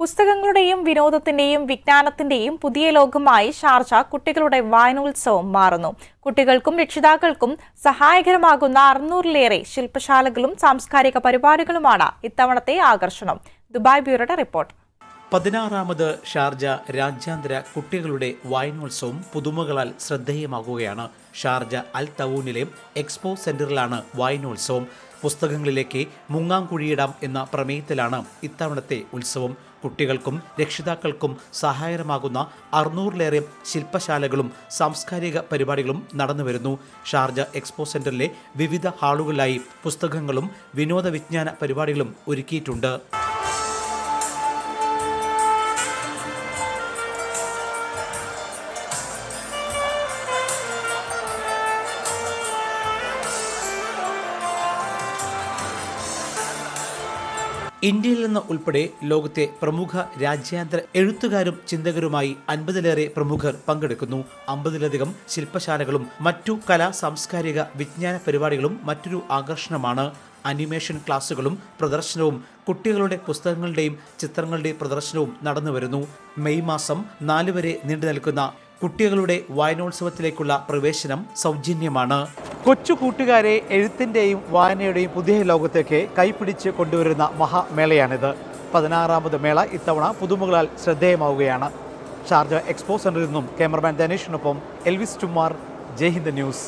പുസ്തകങ്ങളുടെയും വിനോദത്തിന്റെയും വിജ്ഞാനത്തിന്റെയും പുതിയ ലോകമായി ഷാർജ കുട്ടികളുടെ വായനോത്സവം മാറുന്നു. കുട്ടികൾക്കും രക്ഷിതാക്കൾക്കും സഹായകരമാകുന്ന അറുന്നൂറിലേറെ ശില്പശാലകളും സാംസ്കാരിക പരിപാടികളുമാണ് ഇത്തവണത്തെ ആകർഷണം. ദുബായ് ബ്യൂറോയുടെ റിപ്പോർട്ട്. പതിനാറാമത് ഷാർജ രാജ്യാന്തര കുട്ടികളുടെ വായനോത്സവം പുതുമകളാൽ ശ്രദ്ധേയമാകുകയാണ്. Sharjah Al തവൂനിലെ expo സെന്ററിലാണ് വായനോത്സവം. പുസ്തകങ്ങളിലേക്ക് മുങ്ങാങ്കുഴിയിടാം എന്ന പ്രമേയത്തിലാണ് ഇത്തവണത്തെ ഉത്സവം. കുട്ടികൾക്കും രക്ഷിതാക്കൾക്കും സഹായകരമാകുന്ന അറുന്നൂറിലേറെ ശില്പശാലകളും സാംസ്കാരിക പരിപാടികളും നടന്നുവരുന്നു ഷാർജ എക്സ്പോ സെന്ററിലെ വിവിധ ഹാളുകളിലായി പുസ്തകങ്ങളും വിനോദ വിജ്ഞാന പരിപാടികളും ഒരുക്കിയിട്ടുണ്ട്. ഇന്ത്യയിൽ നിന്ന് ഉൾപ്പെടെ ലോകത്തെ പ്രമുഖ രാജ്യാന്തര എഴുത്തുകാരും ചിന്തകരുമായി അൻപതിലേറെ പ്രമുഖർ പങ്കെടുക്കുന്നു. അമ്പതിലധികം ശില്പശാലകളും മറ്റു കലാ സാംസ്കാരിക വിജ്ഞാന പരിപാടികളും മറ്റൊരു ആകർഷണമാണ്. അനിമേഷൻ ക്ലാസുകളും പ്രദർശനവും കുട്ടികളുടെ പുസ്തകങ്ങളുടെയും ചിത്രങ്ങളുടെയും പ്രദർശനവും നടന്നുവരുന്നു മെയ് മാസം നാലുവരെ നീണ്ടു നിൽക്കുന്ന കുട്ടികളുടെ വായനോത്സവത്തിലേക്കുള്ള പ്രവേശനം സൗജന്യമാണ്. കൊച്ചു കൂട്ടുകാരെ എഴുത്തിന്റെയും വായനയുടെയും പുതിയ ലോകത്തേക്ക് കൈപിടിച്ച് കൊണ്ടുവരുന്ന മഹാമേളയാണിത്. പതിനാറാമത് മേള ഇത്തവണ പുതുമകളാൽ ശ്രദ്ധേയമാവുകയാണ്. ഷാർജ എക്സ്പോ സെന്ററിൽ നിന്നും ക്യാമറമാൻ ധനേഷിനൊപ്പം എൽവിസ് ടുമാർ ജയ്ഹിന്ദ് ന്യൂസ്.